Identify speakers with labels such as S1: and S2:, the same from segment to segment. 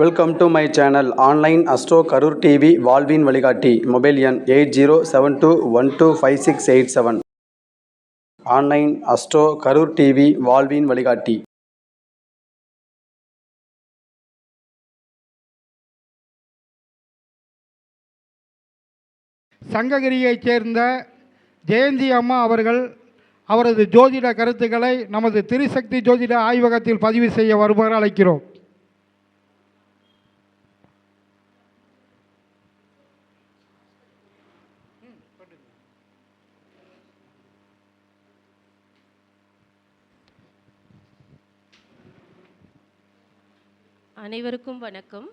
S1: Welcome to my channel online astro Karur TV வாழ்வின் வழிகாட்டி mobile எண் eight zero seven two one two five six eight seven online astro Karur TV வாழ்வின் வழிகாட்டி
S2: சங்ககிரியைச் சேர்ந்த ஜெயந்தி அம்மா அவர்கள் அவரது ஜோதிட கருத்துக்களை நமது திரிசக்தி ஜோதிட ஆய்வகத்தில் பதிவு செய்ய வருமாறு அழைக்கிறோம்.
S3: அனைவருக்கும் வணக்கம்.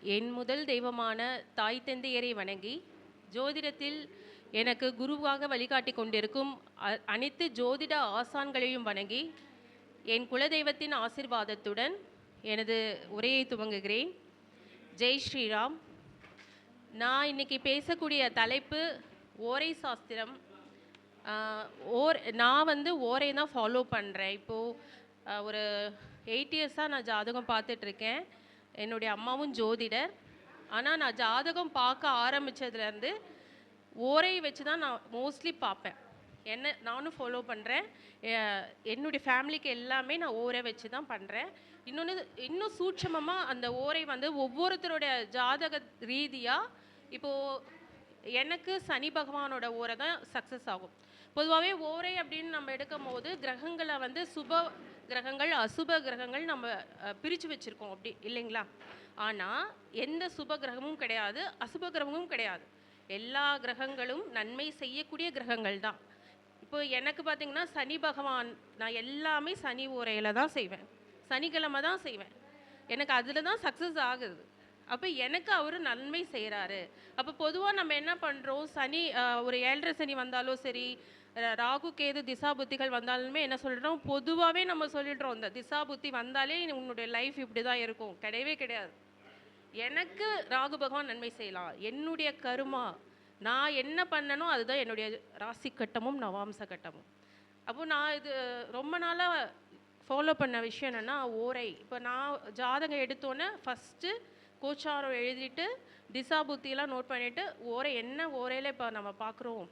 S3: என் முதல் தெய்வமான தாய் தந்தையரை வணங்கி ஜோதிடத்தில் எனக்கு குருவாக வழிகாட்டி கொண்டிருக்கும் அ- அனைத்து ஜோதிட ஆசான்களையும் வணங்கி என் குலதெய்வத்தின் ஆசிர்வாதத்துடன் எனது உரையை துவங்குகிறேன். ஜெய் ஸ்ரீராம். நான் இன்னைக்கு பேசக்கூடிய தலைப்பு ஓரை சாஸ்திரம். ஓர் நான் வந்து ஓரை தான் ஃபாலோ பண்ணுறேன் இப்போது ஒரு எயிட் இயர்ஸாக நான் ஜாதகம் பார்த்துட்ருக்கேன். என்னுடைய அம்மாவும் ஜோதிடர். ஆனால் நான் ஜாதகம் பார்க்க ஆரம்பித்ததுலேருந்து ஓரை வச்சு தான் நான் மோஸ்ட்லி பார்ப்பேன். என்ன நானும் ஃபாலோ பண்ணுறேன் என்னுடைய ஃபேமிலிக்கு எல்லாமே நான் ஓரை வச்சு தான் பண்ணுறேன் இன்னொன்று இன்னும் சூட்சமமாக அந்த ஓரை வந்து ஒவ்வொருத்தருடைய ஜாதக ரீதியாக இப்போது எனக்கு சனி பகவானோட ஓரை தான் சக்ஸஸ் ஆகும். பொதுவாகவே ஓரை அப்படின்னு நம்ம எடுக்கும் போது கிரகங்களை வந்து சுப கிரகங்கள் அசுப கிரகங்கள் நம்ம பிரித்து வச்சுருக்கோம் அப்படி இல்லைங்களா? ஆனால் எந்த சுப கிரகமும் கிடையாது அசுப கிரகமும் கிடையாது. எல்லா கிரகங்களும் நன்மை செய்யக்கூடிய கிரகங்கள் தான். இப்போ எனக்கு பார்த்திங்கன்னா சனி பகவான் நான் எல்லாமே சனி ஓரையில் தான் செய்வேன். சனிக்கிழமை தான் செய்வேன். எனக்கு அதில் தான் சக்ஸஸ் ஆகுது. அப்போ எனக்கு அவர் நன்மை செய்கிறாரு அப்போ பொதுவாக நம்ம என்ன பண்ணுறோம் சனி ஒரு ஏழரை சனி வந்தாலும் சரி ராகு கேது திசா புத்திகள் வந்தாலுமே என்ன சொல்கிறோம் பொதுவாகவே நம்ம சொல்லிடுறோம் இந்த திசா புத்தி வந்தாலே உன்னுடைய லைஃப் இப்படி தான் இருக்கும். கிடையவே கிடையாது. எனக்கு ராகு பகவான் நன்மை செய்யலாம் என்னுடைய கருமா. நான் என்ன பண்ணனோ அதுதான் என்னுடைய ராசி கட்டமும் நவாம்ச கட்டமும். அப்போ நான் இது ரொம்ப நாளாக ஃபாலோ பண்ண விஷயம் என்னென்னா ஓரை. இப்போ நான் ஜாதகம் எடுத்தோன்னே ஃபஸ்ட்டு கோச்சாரம் எழுதிட்டு திசா புத்தியெல்லாம் நோட் பண்ணிவிட்டு ஓரை என்ன ஓரையில் இப்போ நம்ம பார்க்குறோம்?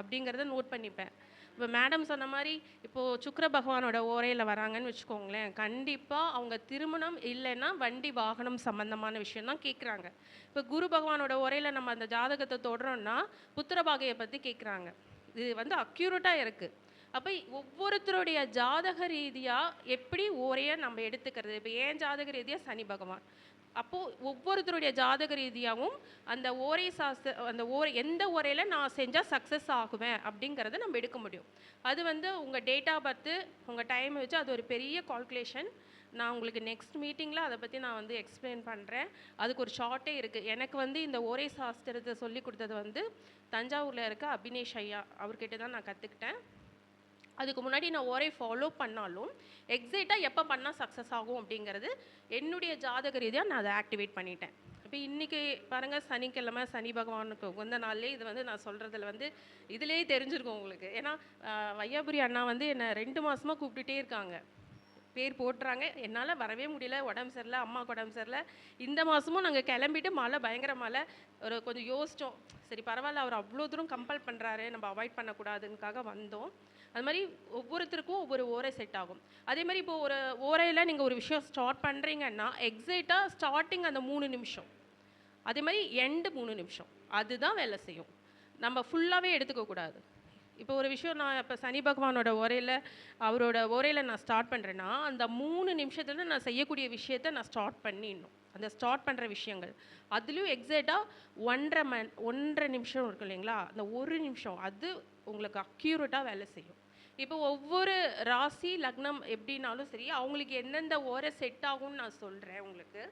S3: அப்படிங்கிறத நோட் பண்ணிப்பேன். இப்போ மேடம் சொன்ன மாதிரி இப்போது சுக்கர பகவானோட ஓரையில் வராங்கன்னு வச்சுக்கோங்களேன் கண்டிப்பாக அவங்க திருமணம் இல்லைன்னா வண்டி வாகனம் சம்மந்தமான விஷயம் தான் கேட்குறாங்க இப்போ குரு பகவானோட ஓரையில் நம்ம அந்த ஜாதகத்தை தொடுறோம்னா புத்திரபாகையை பற்றி கேட்குறாங்க இது வந்து அக்யூரேட்டாக இருக்குது அப்போ ஒவ்வொருத்தருடைய ஜாதக ரீதியாக எப்படி ஓரையை நம்ம எடுத்துக்கிறது? இப்போ ஏன் ஜாதக ரீதியாக சனி பகவான்? அப்போது ஒவ்வொருத்தருடைய ஜாதக ரீதியாகவும் அந்த ஓரை சாஸ்திர அந்த ஓரை எந்த ஓரையில் நான் செஞ்சால் சக்ஸஸ் ஆகுவேன் அப்படிங்கிறத நம்ம எடுக்க முடியும். அது வந்து உங்கள் டேட்டா பர்த்து உங்கள் டைம் வச்சு அது ஒரு பெரிய கால்குலேஷன் நான் உங்களுக்கு நெக்ஸ்ட் மீட்டிங்கில் அதை பற்றி நான் வந்து எக்ஸ்பிளைன் பண்ணுறேன் அதுக்கு ஒரு ஷார்ட்டே இருக்குது எனக்கு வந்து இந்த ஓரை சாஸ்திரத்தை சொல்லி கொடுத்தது வந்து தஞ்சாவூரில் இருக்க அபினேஷ் ஐயா அவர்கிட்ட தான் நான் கற்றுக்கிட்டேன் அதுக்கு முன்னாடி நான் ஒரே ஃபாலோ பண்ணாலும் எக்ஸைட்டாக எப்போ பண்ணால் சக்ஸஸ் ஆகும் அப்படிங்கிறது என்னுடைய ஜாதக ரீதியாக நான் அதை ஆக்டிவேட் பண்ணிட்டேன். இப்போ இன்றைக்கி பாருங்கள் சனிக்கிழமை சனி பகவானுக்கு உகந்த நாள்லேயே இது வந்து நான் சொல்கிறதுல வந்து இதுலேயே தெரிஞ்சிருக்கும் உங்களுக்கு. ஏன்னா வையாபுரி அண்ணா வந்து என்னை ரெண்டு மாதமாக கூப்பிட்டுட்டே இருக்காங்க. பேர் போட்டுறாங்க. என்னால் வரவே முடியல. உடம்பு சரியில்லை அம்மாவுக்கு உடம்பு சரியில்லை. இந்த மாதமும் நாங்கள் கிளம்பிட்டு மழை பயங்கர மழை. ஒரு கொஞ்சம் யோசித்தோம் சரி பரவாயில்ல அவர் அவ்வளோ தூரம் கம்பல் பண்ணுறாரு நம்ம அவாய்ட் பண்ணக்கூடாதுக்காக வந்தோம். அது மாதிரி ஒவ்வொருத்தருக்கும் ஒவ்வொரு ஓரை செட் ஆகும். அதே மாதிரி இப்போ ஒரு ஓரையில் நீங்கள் ஒரு விஷயம் ஸ்டார்ட் பண்ணுறீங்கன்னா எக்ஸைட்டாக ஸ்டார்டிங் அந்த மூணு நிமிஷம். அதே மாதிரி எண்டு மூணு நிமிஷம். அதுதான் வேலை செய்யும். நம்ம ஃபுல்லாகவே எடுத்துக்கக்கூடாது. இப்போ ஒரு விஷயம் நான் இப்போ சனி பகவானோட உரையில் அவரோட உரையில் நான் ஸ்டார்ட் பண்ணுறேன்னா அந்த மூணு நிமிஷத்தில் நான் செய்யக்கூடிய விஷயத்த நான் ஸ்டார்ட் பண்ணிடணும். அந்த ஸ்டார்ட் பண்ணுற விஷயங்கள். அதுலேயும் எக்ஸாக்டாக ஒன்றரை மண் ஒன்றரை நிமிஷம் இருக்கும் இல்லைங்களா? அந்த ஒரு நிமிஷம் அது உங்களுக்கு அக்யூரேட்டாக வேலை செய்யும். இப்போ ஒவ்வொரு ராசி லக்னம் எப்படின்னாலும் சரி அவங்களுக்கு எந்தெந்த ஓரை செட் ஆகும்னு நான் சொல்கிறேன் உங்களுக்கு.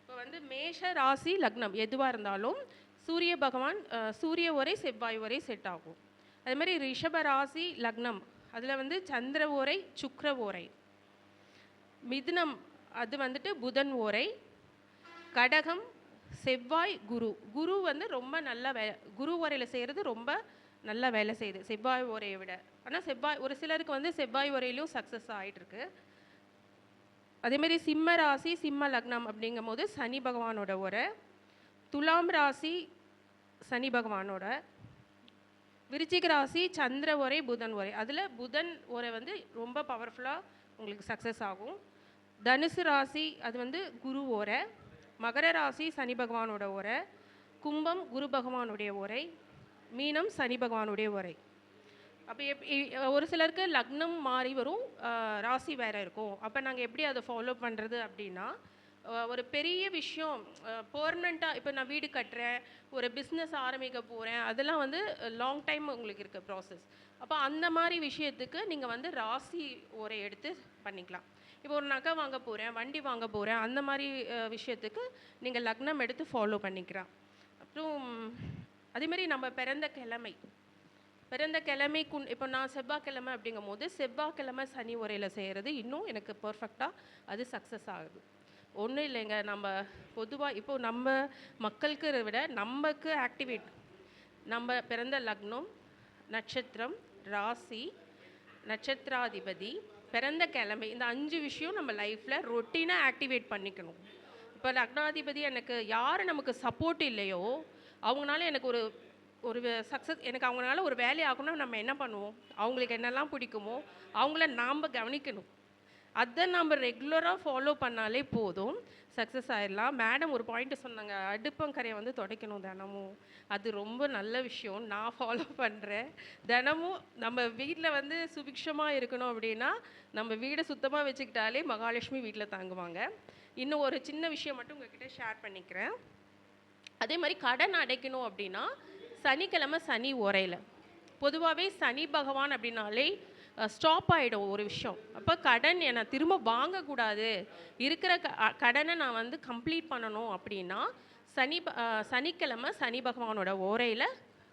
S3: இப்போ வந்து மேஷ ராசி லக்னம் எதுவாக இருந்தாலும் சூரிய பகவான் சூரிய ஒரே செவ்வாய் ஒரே செட் ஆகும். அது மாதிரி ரிஷபராசி லக்னம். அதில் வந்து சந்திர ஓரை சுக்கர ஓரை. மிதுனம் அது வந்துட்டு புதன் ஓரை. கடகம் செவ்வாய் குரு. குரு வந்து ரொம்ப நல்ல வே குரு ஓரையில் செய்கிறது ரொம்ப நல்ல வேலை செய்யுது செவ்வாய் ஓரையை விட. ஆனால் செவ்வாய் ஒரு சிலருக்கு வந்து செவ்வாய் ஓரையிலும் சக்ஸஸ் ஆகிட்டுருக்கு அதேமாரி சிம்ம ராசி சிம்ம லக்னம் அப்படிங்கும் போது சனி பகவானோட உரை துலாம் ராசி சனி பகவானோட. விருச்சிக ராசி சந்திர உரை புதன் உரை அதில் புதன் உரை வந்து ரொம்ப பவர்ஃபுல்லாக உங்களுக்கு சக்ஸஸ் ஆகும். தனுசு ராசி அது வந்து குரு உரை மகர ராசி சனி பகவானோட உரை கும்பம் குரு பகவானுடைய உரை மீனம் சனி பகவானுடைய உரை அப்போ எப் ஒரு சிலருக்கு லக்னம் மாறி வரும் ராசி வேறு இருக்கும். அப்போ நாங்கள் எப்படி அதை ஃபாலோ பண்ணுறது அப்படின்னா ஒரு பெரிய விஷயம் பெர்மனெண்ட்டாக இப்போ நான் வீடு கட்டுறேன் ஒரு பிஸ்னஸ் ஆரம்பிக்க போகிறேன் அதெல்லாம் வந்து லாங் டைம் உங்களுக்கு இருக்க ப்ராசஸ் அப்போ அந்த மாதிரி விஷயத்துக்கு நீங்கள் வந்து ராசி உரை எடுத்து பண்ணிக்கலாம். இப்போ ஒரு நகை வாங்க போகிறேன் வண்டி வாங்க போகிறேன் அந்த மாதிரி விஷயத்துக்கு நீங்கள் லக்னம் எடுத்து ஃபாலோ பண்ணிக்கலாம். அப்புறம் அதேமாரி நம்ம பிறந்த கிழமை. பிறந்த கிழமை குண் இப்போ நான் செவ்வாய்க்கிழமை அப்படிங்கும் போது செவ்வாய்க்கிழமை சனி உரையில் செய்கிறது இன்னும் எனக்கு பர்ஃபெக்டாக அது சக்ஸஸ் ஆகுது. ஒன்றும் இல்லைங்க. நம்ம பொதுவாக இப்போ நம்ம மக்களுக்கு விட நமக்கு ஆக்டிவேட் நம்ம பிறந்த லக்னம் நட்சத்திரம் ராசி நட்சத்திராதிபதி பிறந்த கிழமை இந்த அஞ்சு விஷயம் நம்ம லைஃப்பில் ரொட்டீனாக ஆக்டிவேட் பண்ணிக்கணும். இப்போ லக்னாதிபதி எனக்கு யார் நமக்கு சப்போர்ட் இல்லையோ அவங்களால எனக்கு ஒரு ஒரு சக்ஸஸ் எனக்கு அவங்களால ஒரு வேலை நம்ம என்ன பண்ணுவோம்? அவங்களுக்கு என்னெல்லாம் பிடிக்குமோ அவங்கள நாம் கவனிக்கணும். அதை நம்ம ரெகுலராக ஃபாலோ பண்ணாலே போதும். சக்ஸஸ் ஆயிடலாம் மேடம் ஒரு பாயிண்ட் சொன்னாங்க. அடுப்பங்கரையை வந்து துடைக்கணும் தினமும். அது ரொம்ப நல்ல விஷயம். நான் ஃபாலோ பண்ணுறேன் தினமும் நம்ம வீட்டில் வந்து சுபிக்ஷமாக இருக்கணும் அப்படின்னா நம்ம வீடை சுத்தமாக வச்சுக்கிட்டாலே மகாலட்சுமி வீட்டில் தாங்குவாங்க. இன்னும் ஒரு சின்ன விஷயம் மட்டும் உங்ககிட்ட ஷேர் பண்ணிக்கிறேன். அதே மாதிரி கடன் அடைக்கணும் அப்படின்னா சனிக்கிழமை சனி உரையில் பொதுவாகவே சனி பகவான் அப்படின்னாலே ஸ்டாப் ஆகிடும் ஒரு விஷயம். அப்போ கடன் என்னை திரும்ப வாங்கக்கூடாது. இருக்கிற க கடனை நான் வந்து கம்ப்ளீட் பண்ணணும் அப்படின்னா சனி ப- சனிக்கிழமை சனி பகவானோட ஓரையில்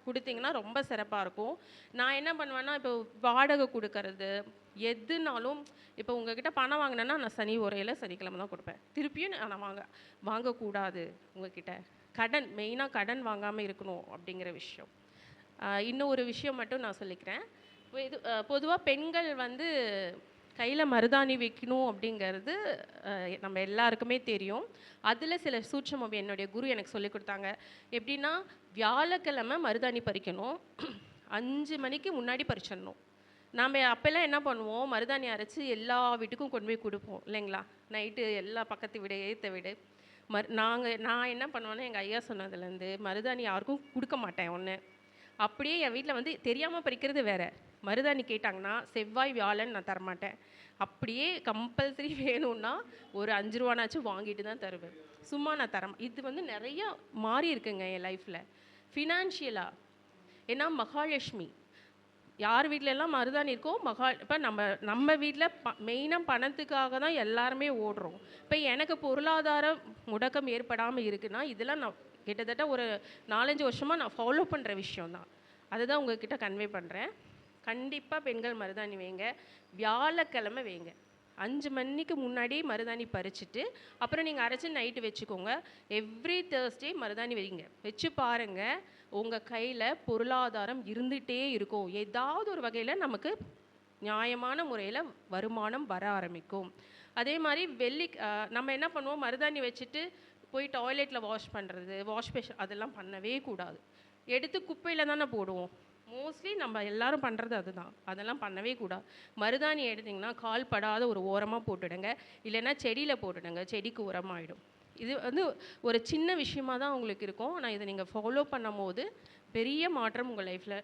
S3: கொடுத்தீங்கன்னா ரொம்ப சிறப்பாக இருக்கும். நான் என்ன பண்ணுவேன்னா இப்போ வாடகை கொடுக்கறது எதுனாலும் இப்போ உங்ககிட்ட பணம் வாங்கினேன்னா நான் சனி உரையில் சனிக்கிழமை தான் கொடுப்பேன். திருப்பியும் நான் வாங்க வாங்கக்கூடாது உங்ககிட்ட. கடன் மெயினாக கடன் வாங்காமல் இருக்கணும் அப்படிங்கிற விஷயம். இன்னும் ஒரு விஷயம் மட்டும் நான் சொல்லிக்கிறேன். இது பொதுவாக பெண்கள் வந்து கையில் மருதாணி வைக்கணும் அப்படிங்கிறது நம்ம எல்லாருக்குமே தெரியும். அதில் சில சூட்சமம் என்னுடைய குரு எனக்கு சொல்லி கொடுத்தாங்க. எப்படின்னா வியாழக்கிழமை மருதாணி பறிக்கணும். அஞ்சு மணிக்கு முன்னாடி பறிச்சிடணும். நாம் அப்போல்லாம் என்ன பண்ணுவோம்? மருதாணி அரைச்சி எல்லா வீட்டுக்கும் கொண்டு போய் கொடுப்போம் இல்லைங்களா? நைட்டு எல்லா பக்கத்து வீடு ஏற்ற வீடு. மரு நாங்கள் நான் என்ன பண்ணுவேன்னா எங்கள் ஐயா சொன்னதுலேருந்து மருதாணி யாருக்கும் கொடுக்க மாட்டேன் ஒன்று அப்படியே என் வீட்டில் வந்து தெரியாமல் பறிக்கிறது வேறு. மருதாணி கேட்டாங்கன்னா செவ்வாய் வியாழன் நான் தரமாட்டேன். அப்படியே கம்பல்சரி வேணும்னா ஒரு அஞ்சு ரூபானாச்சும் வாங்கிட்டு தான் தருவேன். சும்மா நான் தரேன் இது வந்து நிறைய மாறி இருக்குங்க என் லைஃப்பில் ஃபினான்ஷியலாக ஏன்னா மகாலட்சுமி. யார் வீட்டிலலாம் மருதாணி இருக்கோ மகா இப்போ நம்ம நம்ம வீட்டில் ப மெயினாக பணத்துக்காக தான் எல்லாருமே ஓடுறோம். இப்போ எனக்கு பொருளாதார முடக்கம் ஏற்படாமல் இருக்குன்னா இதெல்லாம் நான் கிட்டத்தட்ட ஒரு நாலஞ்சு வருஷமாக நான் ஃபாலோ பண்ணுற விஷயம் தான். அதுதான் உங்ககிட்ட கன்வே பண்ணுறேன் கண்டிப்பாக பெண்கள் மருதாணி வைங்க. வியாழக்கிழமை வைங்க. அஞ்சு மணிக்கு முன்னாடி மருதாணி பறிச்சுட்டு அப்புறம் நீங்கள் அரைச்சி நைட்டு வச்சுக்கோங்க. எவ்ரி தேர்ஸ்டே மருதாணி வைங்க. வச்சு பாருங்கள் உங்கள் கையில் பொருளாதாரம் இருந்துகிட்டே இருக்கும். ஏதாவது ஒரு வகையில் நமக்கு நியாயமான முறையில் வருமானம் வர ஆரம்பிக்கும். அதே மாதிரி வெள்ளி நம்ம என்ன பண்ணுவோம்? மருதாணி வச்சுட்டு போய் டாய்லெட்டில் வாஷ் பண்ணுறது வாஷ் பேஷன் அதெல்லாம் பண்ணவே கூடாது. எடுத்து குப்பையில் தானே போடுவோம். மோஸ்ட்லி நம்ம எல்லாரும் பண்ணுறது அதுதான். அதெல்லாம் பண்ணவே கூடாது. மருதாணி எடுத்திங்கன்னா கால் படாத ஒரு ஓரமாக போட்டுடுங்க. இல்லைன்னா செடியில் போட்டுடுங்க. செடிக்கு உரமாயிடும். இது வந்து ஒரு சின்ன விஷயமா தான் உங்களுக்கு இருக்கும். ஆனால் இதை நீங்கள் ஃபாலோ பண்ணும்போது பெரிய மாற்றம் உங்கள் லைஃப்பில்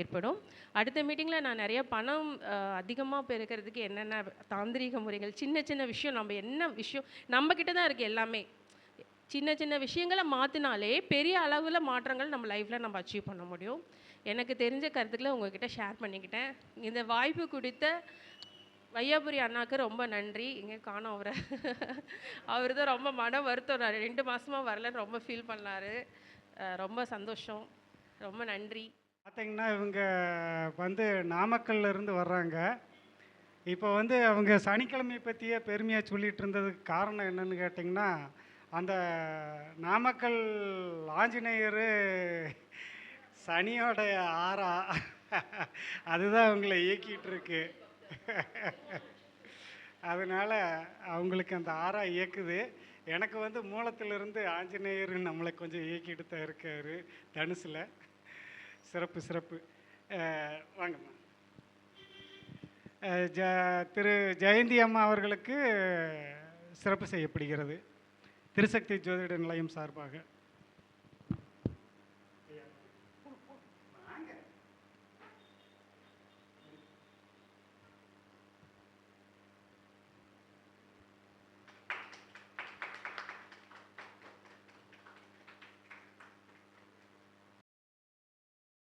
S3: ஏற்படும். அடுத்த மீட்டிங்கில் நான் நிறைய பணம் அதிகமாக பெருக்கிறதுக்கு என்னென்ன தாந்திரிக முறைகள் சின்ன சின்ன விஷயம் நம்ம என்ன விஷயம் நம்மக்கிட்ட தான் இருக்குது எல்லாமே. சின்ன சின்ன விஷயங்களை மாற்றினாலே பெரிய அளவில் மாற்றங்கள் நம்ம லைஃப்பில் நம்ம அச்சீவ் பண்ண முடியும். எனக்கு தெரிஞ்ச கருத்துக்களை உங்ககிட்ட ஷேர் பண்ணிக்கிட்டேன். இந்த வாய்ப்பு கொடுத்த வையாபுரி அண்ணாக்கு ரொம்ப நன்றி. இங்கே காணோம் அவரை. அவர் தான் ரொம்ப மன வருத்தம். ரெண்டு மாதமாக வரலன்னு ரொம்ப ஃபீல் பண்ணார். ரொம்ப சந்தோஷம். ரொம்ப நன்றி.
S4: பார்த்தீங்கன்னா இவங்க வந்து நாமக்கல்ல இருந்து வர்றாங்க. இப்போ வந்து அவங்க சனிக்கிழமை பற்றியே பெருமையாக சொல்லிட்டு இருந்ததுக்கு காரணம் என்னன்னு கேட்டிங்கன்னா அந்த நாமக்கல் ஆஞ்சநேயர் சனியோடைய ஆறா. அதுதான் அவங்கள இயக்கிகிட்ருக்கு அதனால் அவங்களுக்கு அந்த ஆறா இயக்குது. எனக்கு வந்து மூலத்திலிருந்து ஆஞ்சநேயர் நம்மளை கொஞ்சம் இயக்கிட்டு தான் இருக்கார் தனுசில். சிறப்பு சிறப்பு. வாங்கம்மா. ஜ திரு ஜெயந்தி அம்மா அவர்களுக்கு சிறப்பு செய்யப்படுகிறது. திருசக்தி ஜோதிட நிலையம் சார்பாக